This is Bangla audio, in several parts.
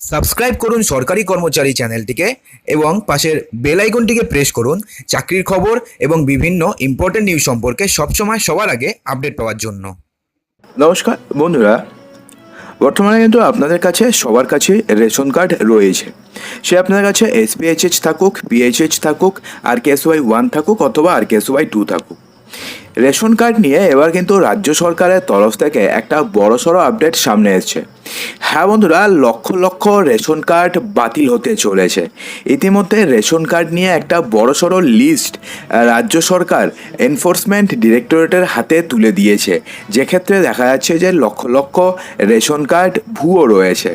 সাবস্ক্রাইব করুন সরকারি কর্মচারী চ্যানেলটিকে এবং পাশের বেল আইকনটিকে প্রেস করুন চাকরির খবর এবং বিভিন্ন ইম্পর্টেন্ট নিউজ সম্পর্কে সবসময় সবার আগে আপডেট পাওয়ার জন্য। নমস্কার বন্ধুরা, বর্তমানে কিন্তু আপনাদের কাছে সবার কাছে রেশন কার্ড রয়েছে। সে আপনাদের কাছে এসপিএইচএচ থাকুক পিএইচএচ থাকুক আর কেএসওয়াই ওয়ান থাকুক অথবা আর কেএসওয়াই টু থাকুক। রেশন কার্ড নিয়ে এবার কিন্তু রাজ্য সরকারের তরফ থেকে একটা বড়সড় আপডেট সামনে এসছে। হ্যাঁ বন্ধুরা, লক্ষ লক্ষ রেশন কার্ড বাতিল হতে চলেছে। ইতিমধ্যে রেশন কার্ড নিয়ে একটা বড়সড় লিস্ট রাজ্য সরকার এনফোর্সমেন্ট ডিরেক্টরেটের হাতে তুলে দিয়েছে। যেক্ষেত্রে দেখা যাচ্ছে যে লক্ষ লক্ষ রেশন কার্ড ভুয়ো রয়েছে।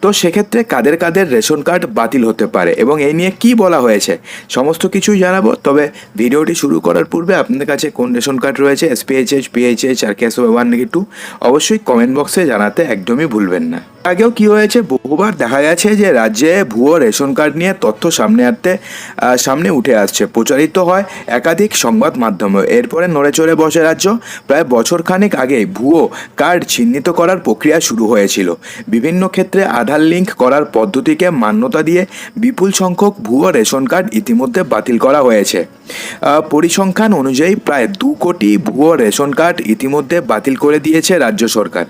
তো সেক্ষেত্রে কাদের কাদের রেশন কার্ড বাতিল হতে পারে এবং এই নিয়ে কি বলা হয়েছে সমস্ত কিছুই জানাব। তবে ভিডিওটি শুরু করার পূর্বে আপনাদের কাছে কোন রেশন কার্ড রয়েছে SPHS PHS R KS one নাকি টু অবশ্যই কমেন্ট বক্সে জানাতে একদমই ভুলবেন না। আগেও কি হয়েছে বহুবার দেখা গেছে যে রাজ্যে ভুয়ো রেশন কার্ড নিয়ে তথ্য সামনে আহ, সামনে উঠে আসছে। প্রচারিত হয় একাধিক সংবাদ মাধ্যমে। এরপরে নড়ে চড়ে বসে রাজ্য। প্রায় বছরখানেক আগে ভুয়ো কার্ড চিহ্নিত করার প্রক্রিয়া শুরু হয়েছিল। বিভিন্ন ক্ষেত্রে আধার লিঙ্ক করার পদ্ধতিকে মান্যতা দিয়ে বিপুল সংখ্যক ভুয়ো রেশন কার্ড ইতিমধ্যে বাতিল করা হয়েছে। পরিসংখ্যান অনুযায়ী প্রায় দু কোটি ভুয়ো রেশন কার্ড ইতিমধ্যে বাতিল করে দিয়েছে রাজ্য সরকার।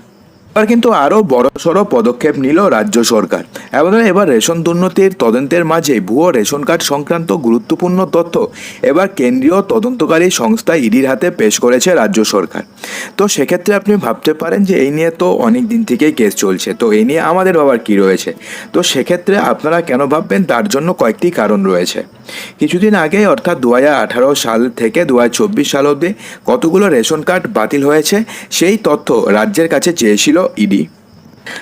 এবার কিন্তু আরও বড়সড় পদক্ষেপ নিল রাজ্য সরকার। এবং এবার রেশন দুর্নীতির তদন্তের মাঝে ভুয়ো রেশন কার্ড সংক্রান্ত গুরুত্বপূর্ণ তথ্য এবার কেন্দ্রীয় তদন্তকারী সংস্থা ইডির হাতে পেশ করেছে রাজ্য সরকার। তো সেক্ষেত্রে আপনি ভাবতে পারেন যে এই নিয়ে তো অনেক দিন থেকেই কেস চলছে, তো এই নিয়ে আমাদের আবার কী রয়েছে? তো সেক্ষেত্রে আপনারা কেন ভাববেন তার জন্য কয়েকটি কারণ রয়েছে। কিছুদিন আগে অর্থাৎ দুহাজার আঠারো সাল থেকে দু হাজার চব্বিশ সাল অবধি কতগুলো রেশন কার্ড বাতিল হয়েছে সেই তথ্য রাজ্যের কাছে চেয়েছিল ইডি।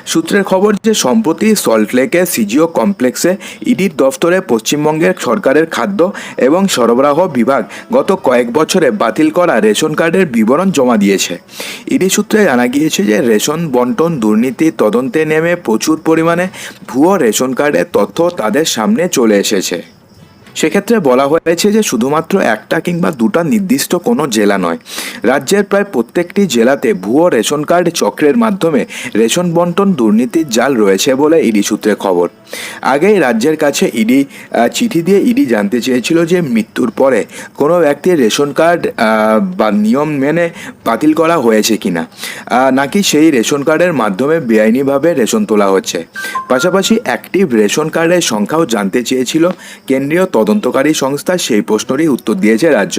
সূত্রের খবর যে সম্প্রতি সল্টলেকে সিজিও কমপ্লেক্সে ইডির দফতরে পশ্চিমবঙ্গের সরকারের খাদ্য এবং সরবরাহ বিভাগ গত কয়েক বছরে বাতিল করা রেশন কার্ডের বিবরণ জমা দিয়েছে। ইডি সূত্রে জানা গিয়েছে যে রেশন, বন্টন, দুর্নীতি, তদন্তে নেমে প্রচুর পরিমাণে ভুয়ো রেশন কার্ডের তথ্য তাদের সামনে চলে এসেছে। সেক্ষেত্রে বলা হয়েছে যে শুধুমাত্র একটা কিংবা দুটা নির্দিষ্ট কোনো জেলা নয়। রাজ্যের প্রায় প্রত্যেকটি জেলাতে ভুয়ো রেশন কার্ড চক্রের মাধ্যমে রেশন বন্টন দুর্নীতির জাল রয়েছে বলে ইডি সূত্রে খবর। আগেই রাজ্যের কাছে ইডি চিঠি দিয়ে ইডি জানতে চেয়েছিল যে মৃত্যুর পরে কোনো ব্যক্তির রেশন কার্ড বা নিয়ম মেনে বাতিল করা হয়েছে কিনা। নাকি সেই রেশন কার্ডের মাধ্যমে বেআইনিভাবে রেশন তোলা হচ্ছে। পাশাপাশি অ্যাক্টিভ রেশন কার্ডের সংখ্যাও জানতে চেয়েছিল। কেন্দ্রীয় তদন্তকারী সংস্থা সেই প্রশ্নেরই উত্তর দিয়েছে রাজ্য।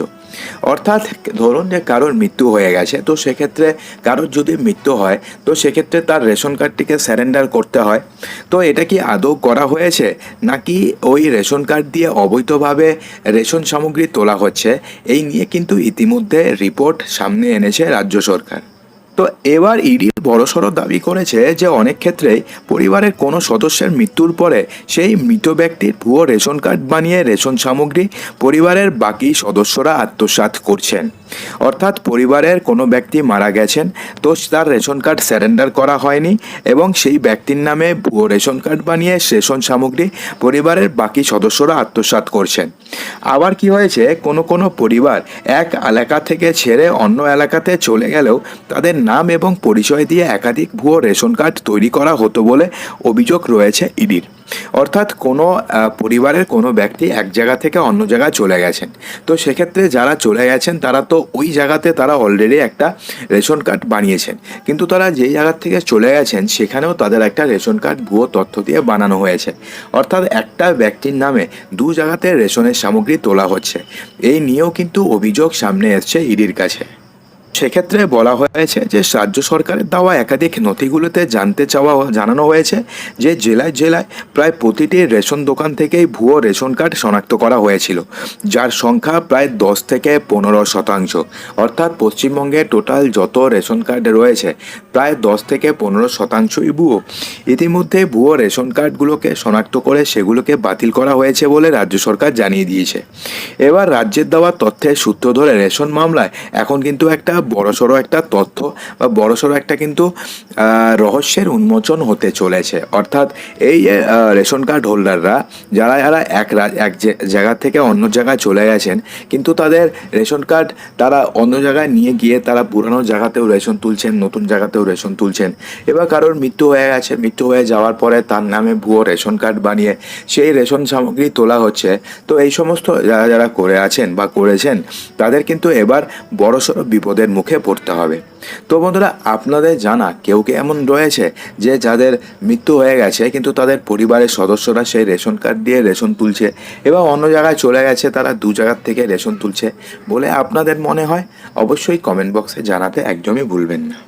অর্থাৎ ধরুন যে কারোর মৃত্যু হয়ে গেছে, তো সেক্ষেত্রে কারোর যদি মৃত্যু হয়, তো সেক্ষেত্রে তার রেশন কার্ডটিকে স্যারেন্ডার করতে হয়। তো এটা কি আদৌ করা হয়েছে? নাকি ওই রেশন কার্ড দিয়ে অবৈধভাবে রেশন সামগ্রী তোলা হচ্ছে? এই নিয়ে কিন্তু ইতিমধ্যে রিপোর্ট সামনে এনেছে রাজ্য সরকার। তো এবার ইডি বড়সড় দাবি করেছে যে অনেক ক্ষেত্রেই পরিবারের কোনো সদস্যের মৃত্যুর পরে সেই মৃত ব্যক্তির ভুয়ো রেশন কার্ড বানিয়ে রেশন সামগ্রী পরিবারের বাকি সদস্যরা আত্মসাৎ করছেন। অর্থাৎ পরিবারের কোনো ব্যক্তি মারা গেছেন, তো তার রেশন কার্ড স্যারেন্ডার করা হয়নি এবং সেই ব্যক্তির নামে ভুয়ো রেশন কার্ড বানিয়ে রেশন সামগ্রী পরিবারের বাকি সদস্যরা আত্মসাৎ করছেন। আবার কি হয়েছে? কোনো কোনো পরিবার এক এলাকা থেকে ছেড়ে অন্য এলাকাতে চলে গেলেও তাদের নাম এবং পরিচয় দিয়ে একাধিক ভুয়ো রেশন কার্ড তৈরি করা হতো বলে অভিযোগ রয়েছে ইডির। অর্থাৎ কোনো পরিবারের কোনো ব্যক্তি এক জায়গা থেকে অন্য জায়গায় চলে গেছেন। তো সেক্ষেত্রে যারা চলে গেছেন, তারা তো ওই জায়গাতে তারা অলরেডি একটা রেশন কার্ড বানিয়েছেন। কিন্তু তারা যেই জায়গা থেকে চলে গেছেন, সেখানেও তাদের একটা রেশন কার্ড ভুয়ো তথ্য দিয়ে বানানো হয়েছে। অর্থাৎ একটা ব্যক্তির নামে দু জায়গাতে রেশনের সামগ্রী তোলা হচ্ছে। এই নিয়েও কিন্তু অভিযোগ সামনে এসছে ইডির কাছে। সেক্ষেত্রে বলা হয়েছে যে রাজ্য সরকারের দেওয়া একাধিক নথিগুলোতে জানতে চাওয়া জানানো হয়েছে যে জেলায় জেলায় প্রায় প্রতিটি রেশন দোকান থেকেই ভুয়ো রেশন কার্ড শনাক্ত করা হয়েছিল, যার সংখ্যা প্রায় দশ থেকে পনেরো শতাংশ। অর্থাৎ পশ্চিমবঙ্গে টোটাল যত রেশন কার্ড রয়েছে, প্রায় দশ থেকে পনেরো শতাংশই ভুয়ো। ইতিমধ্যে ভুয়ো রেশন কার্ডগুলোকে শনাক্ত করে সেগুলোকে বাতিল করা হয়েছে বলে রাজ্য সরকার জানিয়ে দিয়েছে। এবার রাজ্যের দেওয়া তথ্যের সূত্র ধরে রেশন মামলায় এখন কিন্তু একটা বড়সড় একটা তথ্য বা বড়সড় একটা কিন্তু রহস্যের উন্মোচন হতে চলেছে। অর্থাৎ এই রেশন কার্ড হোল্ডাররা, যারা যারা এক এক জায়গা থেকে অন্য জায়গায় চলে গেছেন, কিন্তু তাদের রেশন কার্ড তারা অন্য জায়গায় নিয়ে গিয়ে তারা পুরানো জায়গাতেও রেশন তুলছেন, নতুন জায়গাতেও রেশন তুলছেন। এবার কারোর মৃত্যু হয়ে গেছে, মৃত্যু হয়ে যাওয়ার পরে তার নামে ভুয়ো রেশন কার্ড বানিয়ে সেই রেশন সামগ্রী তোলা হচ্ছে। তো এই সমস্ত যারা যারা করে আছেন বা করেছেন, তাদের কিন্তু এবার বড়সড় বিপদের মুখে পড়তে হবে। তো বন্ধুরা, আপনাদের জানা কেউ কি এমন রয়েছে যে যাদের মৃত্যু হয়ে গেছে, কিন্তু তাদের পরিবারের সদস্যরা সেই রেশন কার্ড দিয়ে রেশন তুলছে এবং অন্য জায়গায় চলে গেছে, তারা দু জায়গার থেকে রেশন তুলছে বলে আপনাদের মনে হয়? অবশ্যই কমেন্ট বক্সে জানাতে একদমই ভুলবেন না।